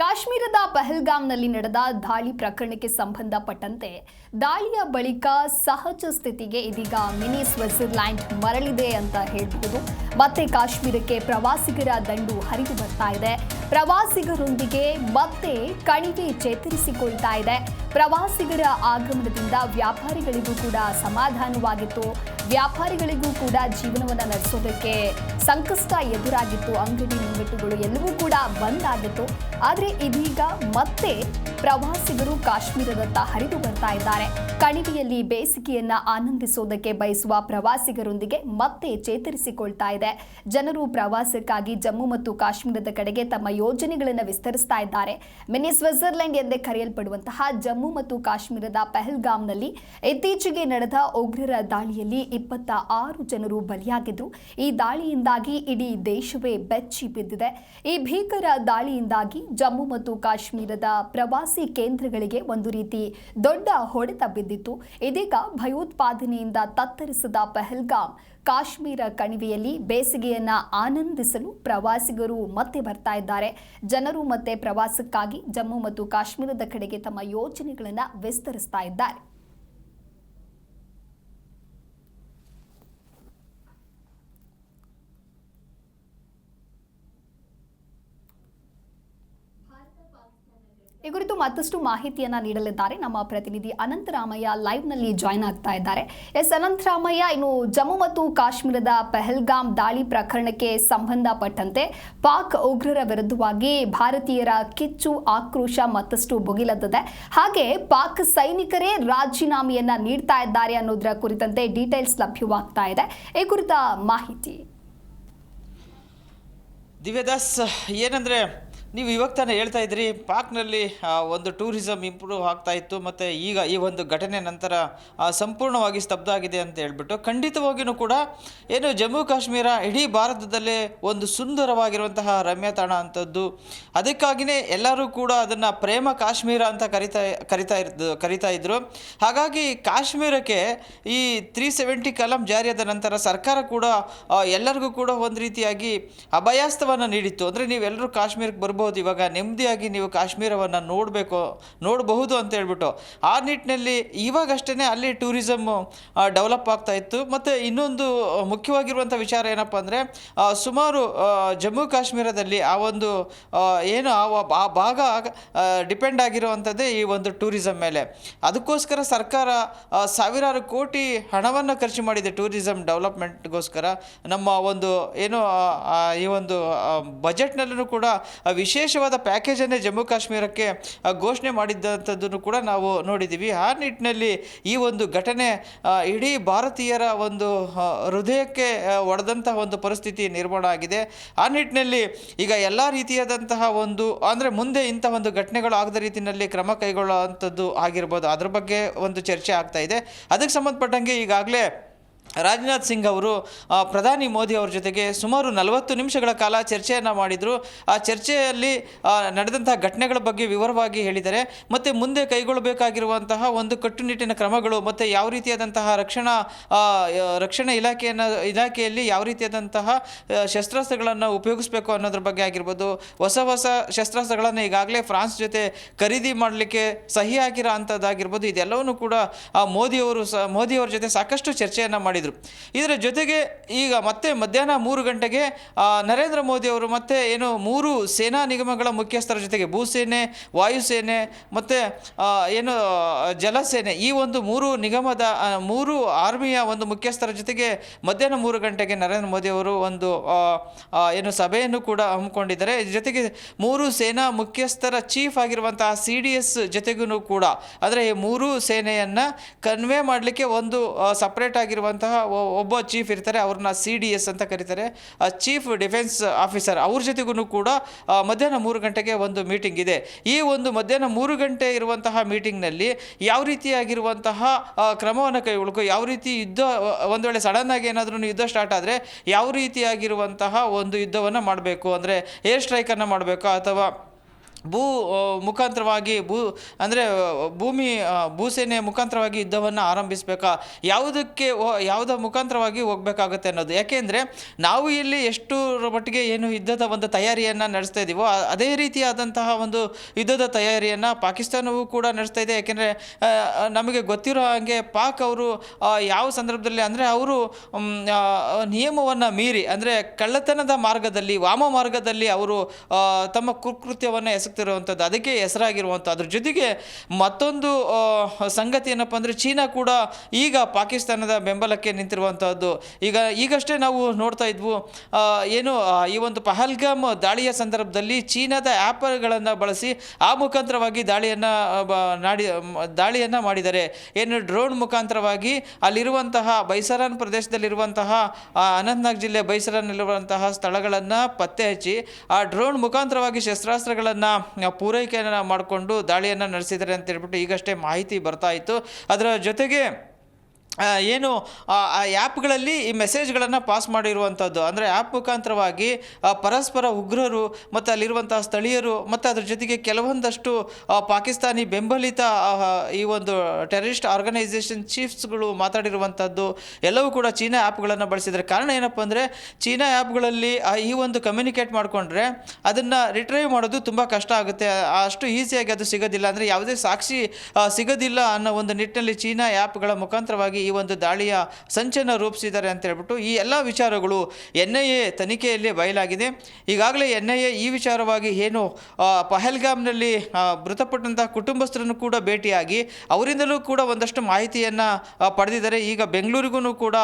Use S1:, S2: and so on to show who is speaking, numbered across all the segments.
S1: ಕಾಶ್ಮೀರದ ಪಹಲ್ಗಾಮ್ನಲ್ಲಿ ನಡೆದ ದಾಳಿ ಪ್ರಕರಣಕ್ಕೆ ಸಂಬಂಧಪಟ್ಟಂತೆ ದಾಳಿಯ ಬಳಿಕ ಸಹಜ ಸ್ಥಿತಿಗೆ ಇದೀಗ ಮಿನಿ ಸ್ವಿಟ್ಜರ್ಲ್ಯಾಂಡ್ ಮರಳಿದೆ ಅಂತ ಹೇಳ್ಬೋದು ಮತ್ತೆ ಕಾಶ್ಮೀರಕ್ಕೆ ಪ್ರವಾಸಿಗರ ದಂಡು ಹರಿದು ಬರ್ತಾ ಇದೆ. ಪ್ರವಾಸಿಗರೊಂದಿಗೆ ಮತ್ತೆ ಕಣಿವೆ ಚೇತರಿಸಿಕೊಳ್ತಾ ಇದೆ. ಪ್ರವಾಸಿಗರ ಆಗಮನದಿಂದ ವ್ಯಾಪಾರಿಗಳಿಗೂ ಕೂಡ ಸಮಾಧಾನವಾಗಿತ್ತು. ವ್ಯಾಪಾರಿಗಳಿಗೂ ಕೂಡ ಜೀವನವನ್ನು ನಡೆಸೋದಕ್ಕೆ ಸಂಕಷ್ಟ ಎದುರಾಗಿತ್ತು. ಅಂಗಡಿ ಮುಂಗಟ್ಟುಗಳು ಎಲ್ಲವೂ ಕೂಡ ಬಂದ್ ಆಗಿತ್ತು. ಆದರೆ ಇದೀಗ ಮತ್ತೆ ಪ್ರವಾಸಿಗರು ಕಾಶ್ಮೀರದತ್ತ ಹರಿದು ಬರ್ತಾ ಇದ್ದಾರೆ. ಕಣಿವೆಯಲ್ಲಿ ಬೇಸಿಗೆಯನ್ನ ಆನಂದಿಸೋದಕ್ಕೆ ಬಯಸುವ ಪ್ರವಾಸಿಗರೊಂದಿಗೆ ಮತ್ತೆ ಚೇತರಿಸಿಕೊಳ್ತಾ ಇದೆ. ಜನರು ಪ್ರವಾಸಕ್ಕಾಗಿ ಜಮ್ಮು ಮತ್ತು ಕಾಶ್ಮೀರದ ಕಡೆಗೆ ತಮ್ಮ ಯೋಜನೆಗಳನ್ನು ವಿಸ್ತರಿಸ್ತಾ ಇದ್ದಾರೆ. ಮಿನಿ ಸ್ವಿಟ್ಜರ್ಲೆಂಡ್ ಎಂದೇ ಕರೆಯಲ್ಪಡುವಂತಹ ಜಮ್ಮು ಮತ್ತು ಕಾಶ್ಮೀರದ ಪೆಹಲ್ಗಾಮ್ನಲ್ಲಿ ಇತ್ತೀಚೆಗೆ ನಡೆದ ಉಗ್ರರ ದಾಳಿಯಲ್ಲಿ ಇಪ್ಪತ್ತ ಆರು ಜನರು ಬಲಿಯಾಗಿದ್ದು, ಈ ದಾಳಿಯಿಂದಾಗಿ ಇಡೀ ದೇಶವೇ ಬೆಚ್ಚಿ ಬಿದ್ದಿದೆ. ಈ ಭೀಕರ ದಾಳಿಯಿಂದಾಗಿ ಜಮ್ಮು ಮತ್ತು ಕಾಶ್ಮೀರದ ಪ್ರವಾಸಿ ಕೇಂದ್ರಗಳಿಗೆ ಒಂದು ರೀತಿ ದೊಡ್ಡ ಹೊಡೆತ ಬಿದ್ದಿತ್ತು. ಇದೀಗ ಭಯೋತ್ಪಾದನೆಯಿಂದ ತತ್ತರಿಸಿದ ಪಹಲ್ಗಾಮ್ ಕಾಶ್ಮೀರ ಕಣಿವೆಯಲ್ಲಿ ಬೇಸಿಗೆಯನ್ನು ಆನಂದಿಸಲು ಪ್ರವಾಸಿಗರು ಮತ್ತೆ ಬರ್ತಾ ಇದ್ದಾರೆ. ಜನರು ಮತ್ತೆ ಪ್ರವಾಸಕ್ಕಾಗಿ ಜಮ್ಮು ಮತ್ತು ಕಾಶ್ಮೀರದ ಕಡೆಗೆ ತಮ್ಮ ಯೋಜನೆಗಳನ್ನು ವಿಸ್ತರಿಸ್ತಾ ಇದ್ದಾರೆ. ಈ ಕುರಿತು ಮತ್ತಷ್ಟು ಮಾಹಿತಿಯನ್ನ ನೀಡಲಿದ್ದಾರೆ. ನಮ್ಮ ಪ್ರತಿನಿಧಿ ಅನಂತರಾಮಯ್ಯ ಲೈವ್ನಲ್ಲಿ ಜಾಯ್ನ್ ಆಗ್ತಾ ಇದ್ದಾರೆ. ಎಸ್ ಅನಂತರಾಮಯ್ಯ ಇನ್ನು ಜಮ್ಮು ಮತ್ತು ಕಾಶ್ಮೀರದ ಪೆಹಲ್ಗಾಮ್ ದಾಳಿ ಪ್ರಕರಣಕ್ಕೆ ಸಂಬಂಧಪಟ್ಟಂತೆ ಪಾಕ್ ಉಗ್ರರ ವಿರುದ್ಧವಾಗಿ ಭಾರತೀಯರ ಕಿಚ್ಚು ಆಕ್ರೋಶ ಮತ್ತಷ್ಟು ಭುಗಿಲದ್ದಿದೆ ಹಾಗೆ ಪಾಕ್ ಸೈನಿಕರೇ ರಾಜೀನಾಮೆಯನ್ನ ನೀಡ್ತಾ ಇದ್ದಾರೆ ಅನ್ನೋದರ ಕುರಿತಂತೆ ಡೀಟೇಲ್ಸ್ ಲಭ್ಯವಾಗ್ತಾ ಇದೆ. ಈ ಕುರಿತ ಮಾಹಿತಿ.
S2: ದಿವ್ಯದಾಸ್, ಏನಂದರೆ ನೀವು ಇವಾಗ ತಾನೇ ಹೇಳ್ತಾ ಇದ್ರಿ, ಪಾಕ್ನಲ್ಲಿ ಒಂದು ಟೂರಿಸಮ್ ಇಂಪ್ರೂವ್ ಆಗ್ತಾ ಇತ್ತು, ಮತ್ತು ಈಗ ಈ ಒಂದು ಘಟನೆ ನಂತರ ಸಂಪೂರ್ಣವಾಗಿ ಸ್ತಬ್ಧ ಆಗಿದೆ ಅಂತ ಹೇಳ್ಬಿಟ್ಟು ಖಂಡಿತವಾಗಿಯೂ ಕೂಡ ಏನು ಜಮ್ಮು ಕಾಶ್ಮೀರ ಇಡೀ ಭಾರತದಲ್ಲೇ ಒಂದು ಸುಂದರವಾಗಿರುವಂತಹ ರಮ್ಯ ತಾಣ ಅಂಥದ್ದು. ಅದಕ್ಕಾಗಿಯೇ ಎಲ್ಲರೂ ಕೂಡ ಅದನ್ನು ಪ್ರೇಮ ಕಾಶ್ಮೀರ ಅಂತ ಕರಿತಾ ಕರಿತಾ ಇರ್ದು, ಕರಿತಾ ಇದ್ದರು ಹಾಗಾಗಿ ಕಾಶ್ಮೀರಕ್ಕೆ ಈ ತ್ರೀ ಸೆವೆಂಟಿ ಕಲಂ ಜಾರಿಯಾದ ನಂತರ ಸರ್ಕಾರ ಕೂಡ ಎಲ್ಲರಿಗೂ ಕೂಡ ಒಂದು ರೀತಿಯಾಗಿ ಅಭಯಾಸ್ತವನ್ನು ನೀಡಿತ್ತು. ಅಂದರೆ ನೀವೆಲ್ಲರೂ ಕಾಶ್ಮೀರಕ್ಕೆ ಬರ್ಬೋದು ಇವಾಗ ನೆಮ್ಮದಿಯಾಗಿ ನೀವು ಕಾಶ್ಮೀರವನ್ನು ನೋಡಬೇಕು, ನೋಡಬಹುದು ಅಂತ ಹೇಳ್ಬಿಟ್ಟು. ಆ ನಿಟ್ಟಿನಲ್ಲಿ ಇವಾಗಷ್ಟೇ ಅಲ್ಲಿ ಟೂರಿಸಮ್ ಡೆವಲಪ್ ಆಗ್ತಾ ಇತ್ತು. ಮತ್ತು ಇನ್ನೊಂದು ಮುಖ್ಯವಾಗಿರುವಂಥ ವಿಚಾರ ಏನಪ್ಪ ಅಂದರೆ ಸುಮಾರು ಜಮ್ಮು ಕಾಶ್ಮೀರದಲ್ಲಿ ಆ ಒಂದು ಏನು ಆ ಭಾಗ ಡಿಪೆಂಡ್ ಆಗಿರುವಂಥದ್ದೇ ಈ ಒಂದು ಟೂರಿಸಮ್ ಮೇಲೆ. ಅದಕ್ಕೋಸ್ಕರ ಸರ್ಕಾರ ಸಾವಿರಾರು ಕೋಟಿ ಹಣವನ್ನು ಖರ್ಚು ಮಾಡಿದೆ ಟೂರಿಸಮ್ ಡೆವಲಪ್ಮೆಂಟ್ಗೋಸ್ಕರ. ನಮ್ಮ ಒಂದು, ಏನು ಈ ಒಂದು ಬಜೆಟ್ನಲ್ಲೂ ಕೂಡ ವಿಶೇಷವಾದ ಪ್ಯಾಕೇಜನ್ನೇ ಜಮ್ಮು ಕಾಶ್ಮೀರಕ್ಕೆ ಘೋಷಣೆ ಮಾಡಿದ್ದಂಥದ್ದನ್ನು ಕೂಡ ನಾವು ನೋಡಿದ್ದೀವಿ ಆ ನಿಟ್ಟಿನಲ್ಲಿ ಈ ಒಂದು ಘಟನೆ ಇಡೀ ಭಾರತೀಯರ ಒಂದು ಹೃದಯಕ್ಕೆ ಒಡೆದಂತಹ ಒಂದು ಪರಿಸ್ಥಿತಿ ನಿರ್ಮಾಣ ಆಗಿದೆ. ಆ ನಿಟ್ಟಿನಲ್ಲಿ ಈಗ ಎಲ್ಲ ರೀತಿಯಾದಂತಹ ಒಂದು, ಅಂದರೆ ಮುಂದೆ ಇಂಥ ಒಂದು ಘಟನೆಗಳು ಆಗದ ರೀತಿಯಲ್ಲಿ ಕ್ರಮ ಕೈಗೊಳ್ಳುವಂಥದ್ದು ಆಗಿರ್ಬೋದು. ಅದ್ರ ಬಗ್ಗೆ ಒಂದು ಚರ್ಚೆ ಆಗ್ತಾ ಇದೆ. ಅದಕ್ಕೆ ಸಂಬಂಧಪಟ್ಟಂಗೆ ಈಗಾಗಲೇ ರಾಜನಾಥ್ ಸಿಂಗ್ ಅವರು ಪ್ರಧಾನಿ ಮೋದಿ ಅವರ ಜೊತೆಗೆ ಸುಮಾರು ನಲವತ್ತು ನಿಮಿಷಗಳ ಕಾಲ ಚರ್ಚೆಯನ್ನು ಮಾಡಿದರು. ಆ ಚರ್ಚೆಯಲ್ಲಿ ನಡೆದಂತಹ ಘಟನೆಗಳ ಬಗ್ಗೆ ವಿವರವಾಗಿ ಹೇಳಿದರೆ, ಮತ್ತು ಮುಂದೆ ಕೈಗೊಳ್ಳಬೇಕಾಗಿರುವಂತಹ ಒಂದು ಕಟ್ಟುನಿಟ್ಟಿನ ಕ್ರಮಗಳು, ಮತ್ತು ಯಾವ ರೀತಿಯಾದಂತಹ ರಕ್ಷಣಾ ರಕ್ಷಣಾ ಇಲಾಖೆಯನ್ನು, ಇಲಾಖೆಯಲ್ಲಿ ಯಾವ ರೀತಿಯಾದಂತಹ ಶಸ್ತ್ರಾಸ್ತ್ರಗಳನ್ನು ಉಪಯೋಗಿಸಬೇಕು ಅನ್ನೋದ್ರ ಬಗ್ಗೆ ಆಗಿರ್ಬೋದು. ಹೊಸ ಹೊಸ ಶಸ್ತ್ರಾಸ್ತ್ರಗಳನ್ನು ಈಗಾಗಲೇ ಫ್ರಾನ್ಸ್ ಜೊತೆ ಖರೀದಿ ಮಾಡಲಿಕ್ಕೆ ಸಹಿ ಹಾಕಿರೋ ಅಂಥದ್ದಾಗಿರ್ಬೋದು. ಇದೆಲ್ಲವನ್ನೂ ಕೂಡ ಮೋದಿಯವರು ಸ, ಮೋದಿಯವರ ಜೊತೆ ಸಾಕಷ್ಟು ಚರ್ಚೆಯನ್ನು ಮಾಡಿದರು. ಇದರ ಜೊತೆಗೆ ಈಗ ಮತ್ತೆ ಮಧ್ಯಾಹ್ನ ಮೂರು ಗಂಟೆಗೆ ನರೇಂದ್ರ ಮೋದಿ ಅವರು ಮತ್ತೆ ಏನು ಮೂರು ಸೇನಾ ನಿಗಮಗಳ ಮುಖ್ಯಸ್ಥರ ಜೊತೆಗೆ ಭೂಸೇನೆ, ವಾಯುಸೇನೆ ಮತ್ತು ಏನು, ಜಲಸೇನೆ ಈ ಒಂದು ಮೂರು ನಿಗಮದ ಮೂರು ಆರ್ಮಿಯ ಒಂದು ಮುಖ್ಯಸ್ಥರ ಜೊತೆಗೆ ಮಧ್ಯಾಹ್ನ ಮೂರು ಗಂಟೆಗೆ ನರೇಂದ್ರ ಮೋದಿ ಅವರು ಒಂದು ಏನು ಸಭೆಯನ್ನು ಕೂಡ ಹಮ್ಮಿಕೊಂಡಿದ್ದಾರೆ. ಜೊತೆಗೆ ಮೂರು ಸೇನಾ ಮುಖ್ಯಸ್ಥರ ಚೀಫ್ ಆಗಿರುವಂತಹ ಸಿ ಡಿ ಎಸ್ ಜೊತೆಗೂ ಕೂಡ, ಅಂದರೆ ಈ ಮೂರು ಸೇನೆಯನ್ನು ಕನ್ವೆ ಮಾಡಲಿಕ್ಕೆ ಒಂದು ಸಪ್ರೇಟ್ ಆಗಿರುವಂತಹ ಒ- ಒಬ್ಬ ಚೀಫ್ ಇರ್ತಾರೆ, ಅವ್ರನ್ನ ಸಿ ಡಿ ಎಸ್ ಅಂತ ಕರೀತಾರೆ. ಚೀಫ್ ಡಿಫೆನ್ಸ್ ಆಫೀಸರ್ ಅವ್ರ ಜೊತೆಗೂ ಕೂಡ ಮಧ್ಯಾಹ್ನ ಮೂರು ಗಂಟೆಗೆ ಒಂದು ಮೀಟಿಂಗ್ ಇದೆ. ಈ ಒಂದು ಮಧ್ಯಾಹ್ನ ಮೂರು ಗಂಟೆ ಇರುವಂತಹ ಮೀಟಿಂಗ್ನಲ್ಲಿ ಯಾವ ರೀತಿಯಾಗಿರುವಂತಹ ಕ್ರಮವನ್ನು ಕೈಗೊಳ್ಳಬೇಕು ಯಾವ ರೀತಿ ಯುದ್ಧ, ಒಂದು ವೇಳೆ ಸಡನ್ ಆಗಿ ಏನಾದರೂ ಯುದ್ಧ ಸ್ಟಾರ್ಟ್ ಆದರೆ ಯಾವ ರೀತಿಯಾಗಿರುವಂತಹ ಒಂದು ಯುದ್ಧವನ್ನು ಮಾಡಬೇಕು? ಅಂದರೆ ಏರ್ ಸ್ಟ್ರೈಕನ್ನು ಮಾಡಬೇಕು ಅಥವಾ ಭೂ ಮುಖಾಂತರವಾಗಿ ಭೂ, ಅಂದರೆ ಭೂಮಿ ಭೂಸೇನೆ ಮುಖಾಂತರವಾಗಿ ಯುದ್ಧವನ್ನು ಆರಂಭಿಸಬೇಕಾ? ಯಾವುದಕ್ಕೆ ಯಾವುದ ಮುಖಾಂತರವಾಗಿ ಹೋಗ್ಬೇಕಾಗುತ್ತೆ ಅನ್ನೋದು. ಯಾಕೆಂದರೆ, ನಾವು ಇಲ್ಲಿ ಎಷ್ಟು ಮಟ್ಟಿಗೆ ಏನು ಯುದ್ಧದ ಒಂದು ತಯಾರಿಯನ್ನು ನಡೆಸ್ತಾ ಇದ್ದೀವೋ ಅದೇ ರೀತಿಯಾದಂತಹ ಒಂದು ಯುದ್ಧದ ತಯಾರಿಯನ್ನು ಪಾಕಿಸ್ತಾನವೂ ಕೂಡ ನಡೆಸ್ತಾ ಇದೆ. ಯಾಕೆಂದರೆ ನಮಗೆ ಗೊತ್ತಿರೋ ಹಾಗೆ ಪಾಕ್ ಅವರು ಯಾವ ಸಂದರ್ಭದಲ್ಲಿ ಅಂದರೆ ಅವರು ನಿಯಮವನ್ನು ಮೀರಿ, ಅಂದರೆ ಕಳ್ಳತನದ ಮಾರ್ಗದಲ್ಲಿ, ವಾಮ ಮಾರ್ಗದಲ್ಲಿ ಅವರು ತಮ್ಮ ಕುಕೃತ್ಯವನ್ನು ಎಸಗ್ತಿರುವಂಥದ್ದು ಅದಕ್ಕೆ ಹೆಸರಾಗಿರುವಂಥ ಅದ್ರ ಜೊತೆಗೆ ಮತ್ತೊಂದು ಸಂಗತಿ ಏನಪ್ಪ ಅಂದರೆ ಚೀನಾ ಕೂಡ ಈಗ ಪಾಕಿಸ್ತಾನದ ಬೆಂಬಲಕ್ಕೆ ನಿಂತಿರುವಂಥದ್ದು. ಈಗ, ಈಗಷ್ಟೇ ನಾವು ನೋಡ್ತಾ ಇದ್ವು ಏನು ಈ ಒಂದು ಪಹಲ್ಗಾಮ್ ದಾಳಿಯ ಸಂದರ್ಭದಲ್ಲಿ ಚೀನಾದ ಆ್ಯಪ್ಗಳನ್ನು ಬಳಸಿ ಆ ಮುಖಾಂತರವಾಗಿ ದಾಳಿಯನ್ನು ನಾಡಿ, ದಾಳಿಯನ್ನು ಮಾಡಿದ್ದಾರೆ ಏನು ಡ್ರೋನ್ ಮುಖಾಂತರವಾಗಿ ಅಲ್ಲಿರುವಂತಹ ಬೈಸರಾನ್ ಪ್ರದೇಶದಲ್ಲಿರುವಂತಹ ಅನಂತನಾಗ್ ಜಿಲ್ಲೆ ಬೈಸರಾನ್ನಲ್ಲಿರುವಂತಹ ಸ್ಥಳಗಳನ್ನು ಪತ್ತೆ ಹಚ್ಚಿ ಆ ಡ್ರೋನ್ ಮುಖಾಂತರವಾಗಿ ಶಸ್ತ್ರಾಸ್ತ್ರಗಳನ್ನು ಪೂರೈಕೆಯನ್ನು ಮಾಡಿಕೊಂಡು ದಾಳಿಯನ್ನು ನಡೆಸಿದ್ದಾರೆ ಅಂತ ಹೇಳ್ಬಿಟ್ಟು ಈಗಷ್ಟೇ ಮಾಹಿತಿ ಬರ್ತಾ ಇತ್ತು. ಅದರ ಜೊತೆಗೆ ಏನು, ಆ ಆ್ಯಪ್ಗಳಲ್ಲಿ ಈ ಮೆಸೇಜ್ಗಳನ್ನು ಪಾಸ್ ಮಾಡಿರುವಂಥದ್ದು. ಅಂದರೆ ಆ್ಯಪ್ ಮುಖಾಂತರವಾಗಿ ಪರಸ್ಪರ ಉಗ್ರರು ಮತ್ತು ಅಲ್ಲಿರುವಂಥ ಸ್ಥಳೀಯರು ಮತ್ತು ಅದ್ರ ಜೊತೆಗೆ ಕೆಲವೊಂದಷ್ಟು ಪಾಕಿಸ್ತಾನಿ ಬೆಂಬಲಿತ ಈ ಒಂದು ಟೆರರಿಸ್ಟ್ ಆರ್ಗನೈಸೇಷನ್ ಚೀಫ್ಸ್ಗಳು ಮಾತಾಡಿರುವಂಥದ್ದು. ಎಲ್ಲವೂ ಕೂಡ ಚೀನಾ ಆ್ಯಪ್ಗಳನ್ನು ಬಳಸಿದರೆ ಕಾರಣ ಏನಪ್ಪ ಅಂದರೆ, ಚೀನಾ ಆ್ಯಪ್ಗಳಲ್ಲಿ ಈ ಒಂದು ಕಮ್ಯುನಿಕೇಟ್ ಮಾಡಿಕೊಂಡ್ರೆ ಅದನ್ನು ರಿಟ್ರೈವ್ ಮಾಡೋದು ತುಂಬ ಕಷ್ಟ ಆಗುತ್ತೆ. ಅಷ್ಟು ಈಸಿಯಾಗಿ ಅದು ಸಿಗೋದಿಲ್ಲ. ಅಂದರೆ ಯಾವುದೇ ಸಾಕ್ಷಿ ಸಿಗೋದಿಲ್ಲ ಅನ್ನೋ ಒಂದು ನಿಟ್ಟಿನಲ್ಲಿ ಚೀನಾ ಆ್ಯಪ್ಗಳ ಮುಖಾಂತರವಾಗಿ ಈ ಒಂದು ದಾಳಿಯ ಸಂಚನ್ನು ರೂಪಿಸಿದ್ದಾರೆ ಅಂತ ಹೇಳ್ಬಿಟ್ಟು ಈ ಎಲ್ಲ ವಿಚಾರಗಳು ಎನ್ ಐ ಎ ತನಿಖೆಯಲ್ಲಿ ಬಯಲಾಗಿದೆ. ಈಗಾಗಲೇ ಎನ್ ಐ ಎ ಈ ವಿಚಾರವಾಗಿ ಏನು ಪಹಲ್ಗಾಮ್ನಲ್ಲಿ ಮೃತಪಟ್ಟಂತಹ ಕುಟುಂಬಸ್ಥರನ್ನು ಕೂಡ ಭೇಟಿಯಾಗಿ ಅವರಿಂದಲೂ ಕೂಡ ಒಂದಷ್ಟು ಮಾಹಿತಿಯನ್ನು ಪಡೆದಿದ್ದಾರೆ. ಈಗ ಬೆಂಗಳೂರಿಗೂ ಕೂಡ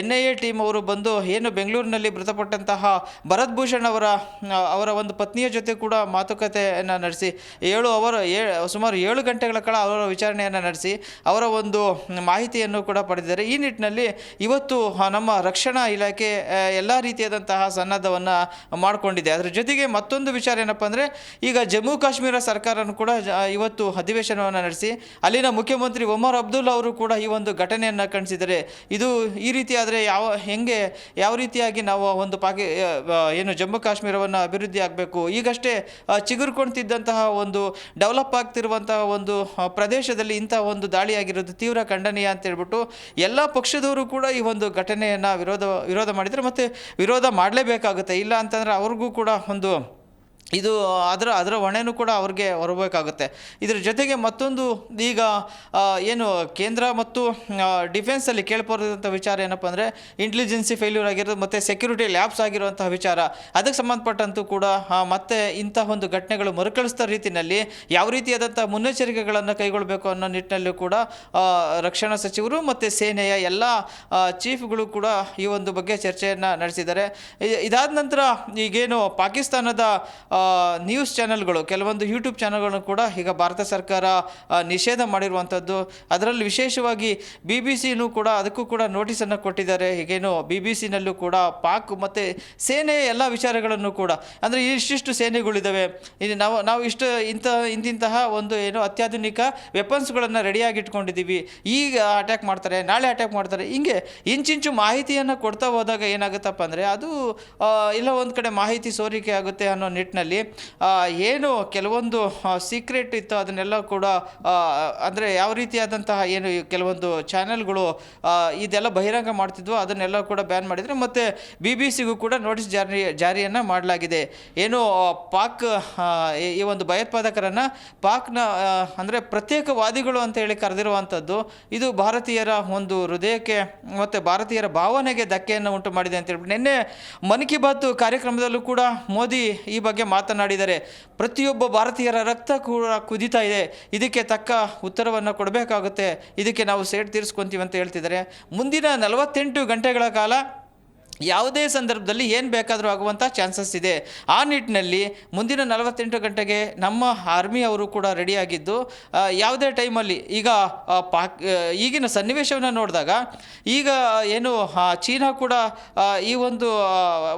S2: ಎನ್ ಐ ಎ ಟೀಮ್ ಅವರು ಬಂದು ಏನು ಬೆಂಗಳೂರಿನಲ್ಲಿ ಮೃತಪಟ್ಟಂತಹ ಭರತ್ ಭೂಷಣ್ ಅವರ ಅವರ ಒಂದು ಪತ್ನಿಯ ಜೊತೆ ಕೂಡ ಮಾತುಕತೆಯನ್ನು ನಡೆಸಿ, ಏಳು ಅವರ, ಏ, ಸುಮಾರು ಏಳು ಗಂಟೆಗಳ ಕಾಲ ಅವರ ವಿಚಾರಣೆಯನ್ನು ನಡೆಸಿ, ಅವರ ಒಂದು ಮಾಹಿತಿಯನ್ನು ಕೂಡ ಪಡೆದಿದ್ದಾರೆ. ಈ ನಿಟ್ಟಿನಲ್ಲಿ ಇವತ್ತು ನಮ್ಮ ರಕ್ಷಣಾ ಇಲಾಖೆ ಎಲ್ಲ ರೀತಿಯಾದಂತಹ ಸನ್ನದ್ಧವನ್ನು ಮಾಡಿಕೊಂಡಿದೆ. ಅದರ ಜೊತೆಗೆ ಮತ್ತೊಂದು ವಿಚಾರ ಏನಪ್ಪ ಅಂದರೆ, ಈಗ ಜಮ್ಮು ಕಾಶ್ಮೀರ ಸರ್ಕಾರನೂ ಕೂಡ ಇವತ್ತು ಅಧಿವೇಶನವನ್ನು ನಡೆಸಿ, ಅಲ್ಲಿನ ಮುಖ್ಯಮಂತ್ರಿ ಒಮರ್ ಅಬ್ದುಲ್ ಅವರು ಕೂಡ ಈ ಒಂದು ಘಟನೆಯನ್ನು ಕಣಿಸಿದರೆ ಇದು ಈ ರೀತಿ ಯಾವ, ಹೆಂಗೆ, ಯಾವ ರೀತಿಯಾಗಿ ನಾವು ಒಂದು ಪಾಕಿ ಏನು ಜಮ್ಮು ಕಾಶ್ಮೀರವನ್ನು ಅಭಿವೃದ್ಧಿ ಆಗಬೇಕು? ಈಗಷ್ಟೇ ಚಿಗುರ್ಕೊಳ್ತಿದ್ದಂತಹ ಒಂದು ಡೆವಲಪ್ ಆಗ್ತಿರುವಂತಹ ಒಂದು ಪ್ರದೇಶದಲ್ಲಿ ಇಂಥ ಒಂದು ದಾಳಿಯಾಗಿರೋದು ತೀವ್ರ ಖಂಡನೀಯ ಅಂತ ಹೇಳ್ಬಿಟ್ಟು ಎಲ್ಲ ಪಕ್ಷದವರು ಕೂಡ ಈ ಒಂದು ಘಟನೆಯನ್ನು ವಿರೋಧ ವಿರೋಧ ಮಾಡಿದರೆ ಮತ್ತು ವಿರೋಧ ಮಾಡಲೇಬೇಕಾಗುತ್ತೆ. ಇಲ್ಲ ಅಂತಂದರೆ ಅವ್ರಿಗೂ ಕೂಡ ಒಂದು ಇದು ಅದರ ಅದರ ಹೊಣೆನೂ ಕೂಡ ಅವ್ರಿಗೆ ಹೊರಬೇಕಾಗುತ್ತೆ. ಇದರ ಜೊತೆಗೆ ಮತ್ತೊಂದು ಈಗ ಏನು ಕೇಂದ್ರ ಮತ್ತು ಡಿಫೆನ್ಸಲ್ಲಿ ಕೇಳ್ಬಾರ್ದಂಥ ವಿಚಾರ ಏನಪ್ಪ ಅಂದರೆ, ಇಂಟೆಲಿಜೆನ್ಸಿ ಫೇಲ್ಯೂರ್ ಆಗಿರೋದು ಮತ್ತು ಸೆಕ್ಯೂರಿಟಿ ಲ್ಯಾಬ್ಸ್ ಆಗಿರುವಂತಹ ವಿಚಾರ. ಅದಕ್ಕೆ ಸಂಬಂಧಪಟ್ಟಂತೂ ಕೂಡ ಮತ್ತೆ ಇಂತಹ ಒಂದು ಘಟನೆಗಳು ಮರುಕಳಿಸಿದ ರೀತಿಯಲ್ಲಿ ಯಾವ ರೀತಿಯಾದಂಥ ಮುನ್ನೆಚ್ಚರಿಕೆಗಳನ್ನು ಕೈಗೊಳ್ಳಬೇಕು ಅನ್ನೋ ನಿಟ್ಟಿನಲ್ಲೂ ಕೂಡ ರಕ್ಷಣಾ ಸಚಿವರು ಮತ್ತು ಸೇನೆಯ ಎಲ್ಲ ಚೀಫ್ಗಳು ಕೂಡ ಈ ಒಂದು ಬಗ್ಗೆ ಚರ್ಚೆಯನ್ನು ನಡೆಸಿದ್ದಾರೆ. ಇದಾದ ನಂತರ ಈಗೇನು ಪಾಕಿಸ್ತಾನದ ನ್ಯೂಸ್ ಚಾನೆಲ್ಗಳು ಕೆಲವೊಂದು ಯೂಟ್ಯೂಬ್ ಚಾನೆಲ್ಗಳನ್ನು ಕೂಡ ಈಗ ಭಾರತ ಸರ್ಕಾರ ನಿಷೇಧ ಮಾಡಿರುವಂಥದ್ದು. ಅದರಲ್ಲಿ ವಿಶೇಷವಾಗಿ ಬಿ ಬಿ ಸಿನೂ ಕೂಡ ಅದಕ್ಕೂ ಕೂಡ ನೋಟಿಸನ್ನು ಕೊಟ್ಟಿದ್ದಾರೆ. ಹೀಗೇನು ಬಿ ಬಿ ಸಿನಲ್ಲೂ ಕೂಡ ಪಾಕ್ ಮತ್ತು ಸೇನೆ ಎಲ್ಲ ವಿಚಾರಗಳನ್ನು ಕೂಡ, ಅಂದರೆ ಇಷ್ಟಿಷ್ಟು ಸೇನೆಗಳಿದ್ದಾವೆ. ಇನ್ನು ನಾವು ನಾವು ಇಷ್ಟು ಇಂಥ, ಇಂತಿಂತಹ ಒಂದು ಏನು ಅತ್ಯಾಧುನಿಕ ವೆಪನ್ಸ್ಗಳನ್ನು ರೆಡಿಯಾಗಿ ಇಟ್ಕೊಂಡಿದ್ದೀವಿ ಈಗ ಅಟ್ಯಾಕ್ ಮಾಡ್ತಾರೆ, ನಾಳೆ ಅಟ್ಯಾಕ್ ಮಾಡ್ತಾರೆ. ಹಿಂಗೆ ಇಂಚಿಂಚು ಮಾಹಿತಿಯನ್ನು ಕೊಡ್ತಾ ಹೋದಾಗ ಏನಾಗುತ್ತಪ್ಪ ಅಂದರೆ ಅದು ಇಲ್ಲ ಒಂದು ಕಡೆ ಮಾಹಿತಿ ಸೋರಿಕೆ ಆಗುತ್ತೆ ಅನ್ನೋ ನಿಟ್ಟಿನಲ್ಲಿ ಏನು ಕೆಲವೊಂದು ಸೀಕ್ರೆಟ್ ಇತ್ತು ಅದನ್ನೆಲ್ಲ ಕೂಡ ಅಂದರೆ ಯಾವ ರೀತಿಯಾದಂತಹ ಏನು ಕೆಲವೊಂದು ಚಾನೆಲ್ಗಳು ಇದೆಲ್ಲ ಬಹಿರಂಗ ಮಾಡ್ತಿದ್ವು ಅದನ್ನೆಲ್ಲ ಕೂಡ ಬ್ಯಾನ್ ಮಾಡಿದರೆ ಮತ್ತು ಬಿ ಬಿ ಸಿಗೂ ಕೂಡ ನೋಟಿಸ್ ಜಾರಿ, ಜಾರಿಯನ್ನು ಮಾಡಲಾಗಿದೆ. ಏನು ಪಾಕ್ ಈ- ಈ ಒಂದು ಭಯೋತ್ಪಾದಕರನ್ನು ಪಾಕ್ನ ಅಂದರೆ ಪ್ರತ್ಯೇಕವಾದಿಗಳು ಅಂತ ಹೇಳಿ ಕರೆದಿರುವಂಥದ್ದು, ಇದು ಭಾರತೀಯರ ಒಂದು ಹೃದಯಕ್ಕೆ ಮತ್ತು ಭಾರತೀಯರ ಭಾವನೆಗೆ ಧಕ್ಕೆಯನ್ನು ಉಂಟು ಮಾಡಿದೆ ಅಂತ ಹೇಳ್ಬಿಟ್ಟು, ನಿನ್ನೆ ಮನ್ ಕಿ ಬಾತ್ ಕಾರ್ಯಕ್ರಮದಲ್ಲೂ ಕೂಡ ಮೋದಿ ಈ ಬಗ್ಗೆ ಮಾತನಾಡಿದ್ದಾರೆ ಪ್ರತಿಯೊಬ್ಬ ಭಾರತೀಯರ ರಕ್ತ ಕೂಡ ಕುದೀತಾ ಇದೆ. ಇದಕ್ಕೆ ತಕ್ಕ ಉತ್ತರವನ್ನು ಕೊಡಬೇಕಾಗುತ್ತೆ. ಇದಕ್ಕೆ ನಾವು ಸೇಡ್ ತೀರಿಸ್ಕೊತೀವಿ ಅಂತ ಹೇಳ್ತಿದ್ದಾರೆ. ಮುಂದಿನ ನಲವತ್ತೆಂಟು ಗಂಟೆಗಳ ಕಾಲ ಯಾವುದೇ ಸಂದರ್ಭದಲ್ಲಿ ಏನು ಬೇಕಾದರೂ ಆಗುವಂಥ ಚಾನ್ಸಸ್ ಇದೆ. ಆ ನಿಟ್ಟಿನಲ್ಲಿ ಮುಂದಿನ ನಲವತ್ತೆಂಟು ಗಂಟೆಗೆ ನಮ್ಮ ಆರ್ಮಿ ಅವರು ಕೂಡ ರೆಡಿಯಾಗಿದ್ದು ಯಾವುದೇ ಟೈಮಲ್ಲಿ ಈಗ ಪಾಕ್ ಈಗಿನ ಸನ್ನಿವೇಶವನ್ನು ನೋಡಿದಾಗ ಈಗ ಏನು ಚೀನಾ ಕೂಡ ಈ ಒಂದು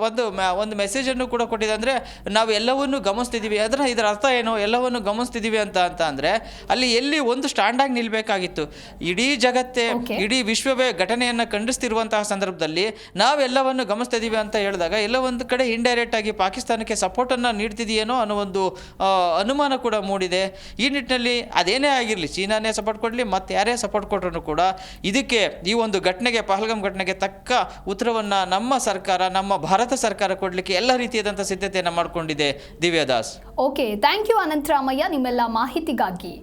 S2: ಒಂದು ಒಂದು ಮೆಸೇಜನ್ನು ಕೂಡ ಕೊಟ್ಟಿದೆ ಅಂದರೆ ನಾವು ಎಲ್ಲವನ್ನು ಗಮನಿಸ್ತಿದ್ದೀವಿ. ಅದರ ಇದರ ಅರ್ಥ ಏನು? ಎಲ್ಲವನ್ನು ಗಮನಿಸ್ತಿದ್ದೀವಿ ಅಂತ ಅಂತ ಅಂದರೆ ಅಲ್ಲಿ ಎಲ್ಲಿ ಒಂದು ಸ್ಟ್ಯಾಂಡಾಗಿ ನಿಲ್ಲಬೇಕಾಗಿತ್ತು ಇಡೀ ಜಗತ್ತೇ. ಇಡೀ ವಿಶ್ವವೇ ಘಟನೆಯನ್ನು ಖಂಡಿಸ್ತಿರುವಂತಹ ಸಂದರ್ಭದಲ್ಲಿ ನಾವೆಲ್ಲವನ್ನು ಎಲ್ಲವನ್ನು ಗಮನಿಸ್ತಾ ಇದ್ದೀವಿ ಅಂತ ಹೇಳಿದಾಗ, ಎಲ್ಲ ಒಂದು ಕಡೆ ಇಂಡೈರೆಕ್ಟ್ ಆಗಿ ಪಾಕಿಸ್ತಾನಕ್ಕೆ ಸಪೋರ್ಟನ್ನು ನೀಡ್ತಿದೆಯೇನೋ ಅನ್ನೋ ಒಂದು ಅನುಮಾನ ಕೂಡ ಮೂಡಿದೆ. ಈ ನಿಟ್ಟಿನಲ್ಲಿ ಅದೇನೇ ಆಗಿರಲಿ, ಚೀನಾನೇ ಸಪೋರ್ಟ್ ಕೊಡಲಿ ಮತ್ತು ಯಾರೇ ಸಪೋರ್ಟ್ ಕೊಟ್ಟರು ಕೂಡ ಇದಕ್ಕೆ ಈ ಒಂದು ಘಟನೆಗೆ, ಪಹಲ್ಗಾಮ್ ಘಟನೆಗೆ ತಕ್ಕ ಉತ್ತರವನ್ನು ನಮ್ಮ ಸರ್ಕಾರ, ನಮ್ಮ ಭಾರತ ಸರ್ಕಾರ ಕೊಡಲಿಕ್ಕೆ ಎಲ್ಲ ರೀತಿಯಾದಂಥ ಸಿದ್ಧತೆಯನ್ನು ಮಾಡಿಕೊಂಡಿದೆ Divyadas.
S1: Okay thank you Anantharamaiah, ನಿಮ್ಮೆಲ್ಲ ಮಾಹಿತಿಗಾಗಿ.